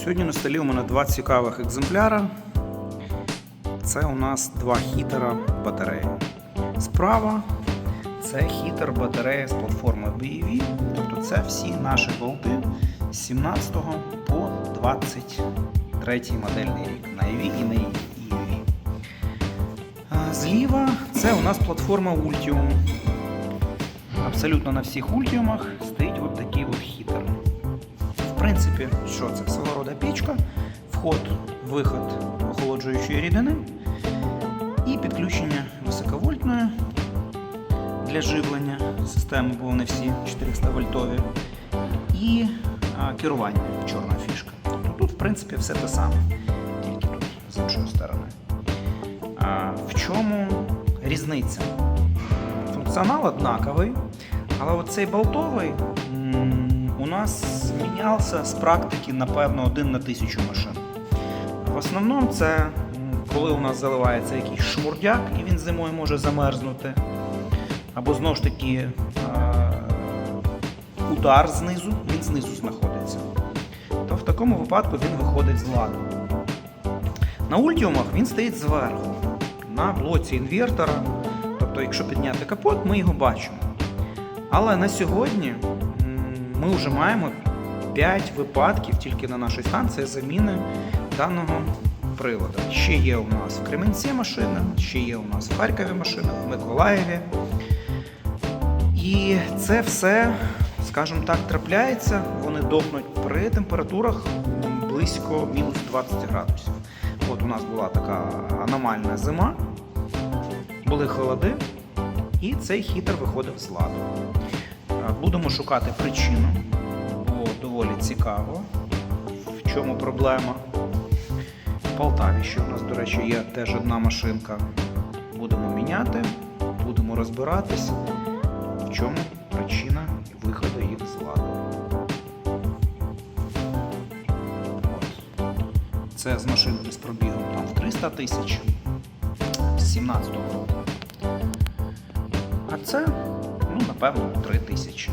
Сьогодні на столі у мене два цікавих екземпляра. Це у нас два хітера батареї. Справа це хітер батарея з платформи BEV. Тобто це всі наші болти з 17 по 23 модельний рік на EV і на EV. Зліва це у нас платформа Ultium. Абсолютно на всіх Ultiumах стоїть от такий от хітер. Принципі, що це? Свого рода пічка, вход, виход охолоджуючої рідини і підключення високовольтної для живлення системи, бо вони всі 400 вольтові, і керування чорна фішка. Тобто тут, в принципі, все те саме, тільки тут з іншої сторони. А, в чому різниця? Функціонал однаковий, але оцей болтовий у нас змінявся з практики, напевно, один на тисячу машин. В основному це коли у нас заливається якийсь шмурдяк і він зимою може замерзнути. Або знову ж таки удар знизу, він знизу знаходиться. То в такому випадку він виходить з ладу. На ультіумах він стоїть зверху, на блоці інвертора. Тобто, якщо підняти капот, ми його бачимо. Але на сьогодні ми вже маємо 5 випадків тільки на нашій станції заміни даного приладу. Ще є у нас в Кременці машина, ще є у нас в Харкові машина, в Миколаєві. І це все, скажімо так, трапляється. Вони дохнуть при температурах близько мінус 20 градусів. От у нас була така аномальна зима, були холоди, і цей хітер виходив з ладу. Е, Будемо шукати причину, бо доволі цікаво, в чому проблема. В Полтаві ще у нас, до речі, є теж одна машинка. Будемо міняти, будемо розбиратись, в чому причина виходу їх з ладу. Це з машинки з пробігом там в 300 тисяч з 17-го року. А це, напевно, три тисячі.